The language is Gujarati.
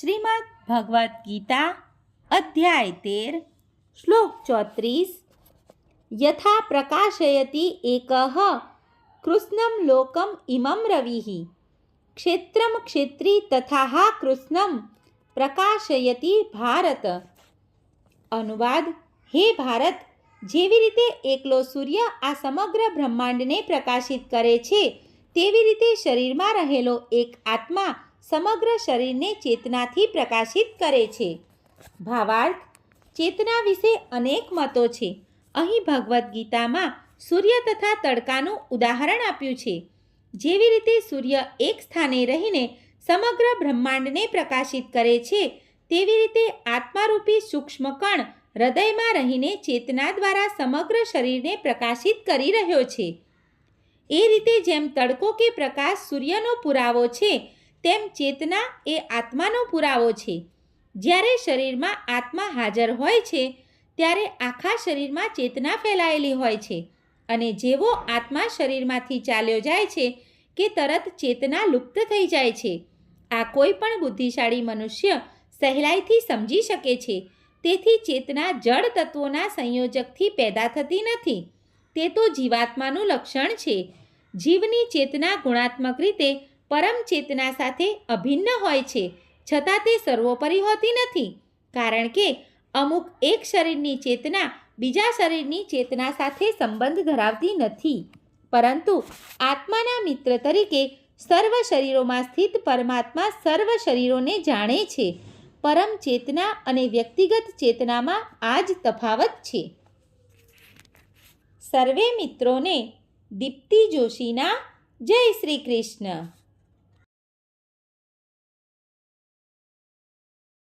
શ્રીમદ ભગવદ્ ગીતા, અધ્યાય તેર, શ્લોક ચોત્રીસ. યથા પ્રકાશયતી એકઃ કૃષ્ણમ લોકમ ઇમમ રવિ. ક્ષેત્રમ ક્ષેત્રી તથા કૃષ્ણમ પ્રકાશયતી ભારત. અનુવાદ, હે ભારત, જેવી રીતે એકલો સૂર્ય આ સમગ્ર બ્રહ્માંડને પ્રકાશિત કરે છે, તેવી રીતે શરીરમાં રહેલો એક આત્મા સમગ્ર શરીરને ચેતનાથી પ્રકાશિત કરે છે. ભાવાર્થ, ચેતના વિશે અનેક મતો છે. અહીં ભગવદ્ ગીતામાં સૂર્ય તથા તડકાનું ઉદાહરણ આપ્યું છે. જેવી રીતે સૂર્ય એક સ્થાને રહીને સમગ્ર બ્રહ્માંડને પ્રકાશિત કરે છે, તેવી રીતે આત્મારૂપી સૂક્ષ્મ કણ હૃદયમાં રહીને ચેતના દ્વારા સમગ્ર શરીરને પ્રકાશિત કરી રહ્યો છે. એ રીતે જેમ તડકો કે પ્રકાશ સૂર્યનો પુરાવો છે તેમ ચેતના એ આત્માનો પુરાવો છે. જ્યારે શરીરમાં આત્મા હાજર હોય છે, ત્યારે આખા શરીરમાં ચેતના ફેલાયેલી હોય છે અને જેવો આત્મા શરીરમાંથી ચાલ્યો જાય છે કે તરત ચેતના લુપ્ત થઈ જાય છે. આ કોઈ પણ બુદ્ધિશાળી મનુષ્ય સહેલાઈથી સમજી શકે છે. તેથી ચેતના જળ તત્વોના સંયોજકથી પેદા થતી નથી. તે તો જીવાત્માનું લક્ષણ છે. જીવની ચેતના ગુણાત્મક રીતે પરમ ચેતના સાથે અભિન્ન હોય છે. છતાં તે સર્વોપરી હોતી નથી, કારણ કે અમુક એક શરીરની ચેતના બીજા શરીરની ચેતના સાથે સંબંધ ધરાવતી નથી. પરંતુ આત્માના મિત્ર તરીકે સર્વ શરીરોમાં સ્થિત પરમાત્મા સર્વ શરીરોને જાણે છે. પરમ ચેતના અને વ્યક્તિગત ચેતનામાં આ જ તફાવત છે. સર્વે મિત્રોને દીપ્તિ જોશીના જય શ્રી કૃષ્ણ.